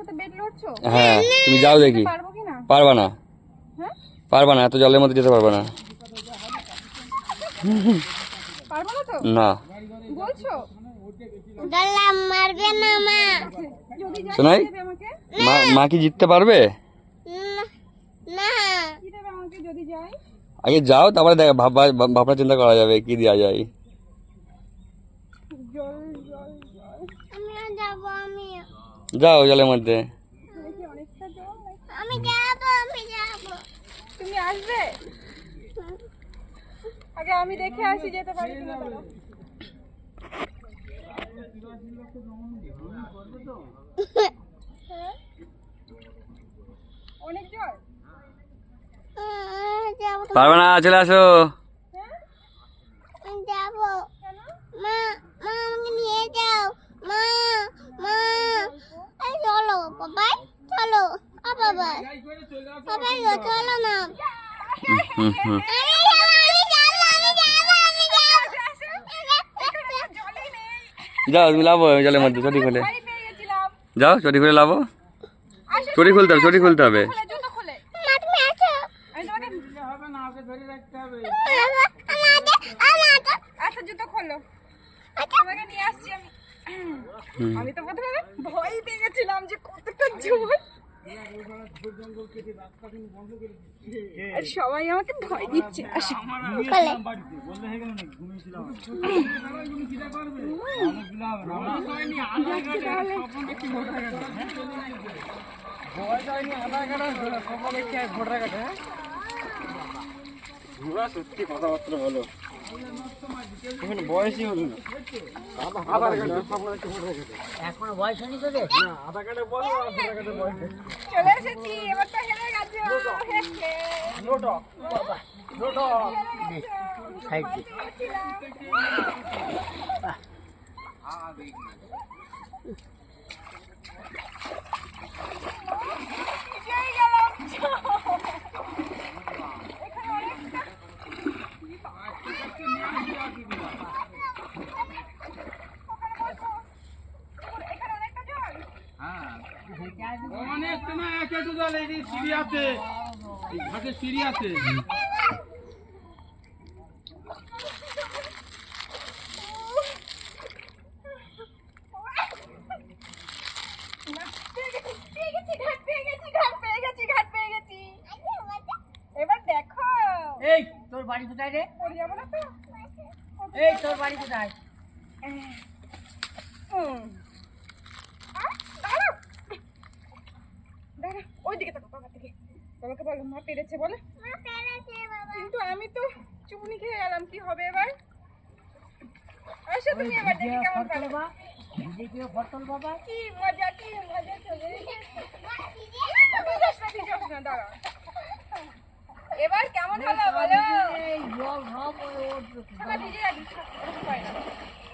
সাথে বেড লড়ছো? হ্যাঁ তুমি যাও দেখি। পারব কি না? পারবা না? হ্যাঁ? পারবা না এত জলের মধ্যে যেতে পারবা না। পারব না তো? না। বলছো? গলাম মারবে না মা। শোনাই কি মা মা কি জিততে পারবে? না, না। কি দেবে আমাকে যদি যাই আগে যাও তারপরে দেখ ভাববা ভাবনা চিন্তা করা যাবে কি দেওয়া যায়। জল জল জল। যাব আমি যাও জলের মধ্যে। আমি যাব আমি যাব। তুমি আসবে? আগে আমি দেখে আসি যেতে পারি কিনা হ্যাঁ? অনেক জল পারবে না চলে আসো। হ্যাঁ? যাব। মা মা আমাকে নিয়ে যাও মা মা এই চলো বাবাই চলো আ বাবাই বাবাই গো, চলো না হুম হুম আমি যাব আমি যাব আমি যাব আমি যাব জলই নেই যাও জলের মধ্যে চটি চটি চটি খুলতে হবে, চটি খুলতে হবে। আমি। তো প্রথমে ভয় পেয়ে গেছিলাম যে কতটা জল আর সবাই আমাকে ভয় দিচ্ছে। কোলে সত্যি কথাবার্তা হলো। এখানে বয়সই হলো না। চলে এসেছি এবার তো হেরে গেছো হেসে। অনেকটা জল অনেক তোমার এক একটু জল এই সিঁড়ি আছে এই সিঁড়ি আছে এই, তোর বাড়ি কোথায় রে? পড়ে যাব না এই, তোর বাড়ি কোথায়? হুম। বাবাকে বলো মা পেরেছে বলে? মা পেরেছে বাবা। কিন্তু আমি তো চুমনি খেয়ে গেলাম কি হবে এবার? আসো তুমি এবার দেখি কেমন পারো বাবা দিদিকে ফটল কি মজা কি মজা চলে তুমি না তুই দাঁড়া এবার কেমন হলো বলো?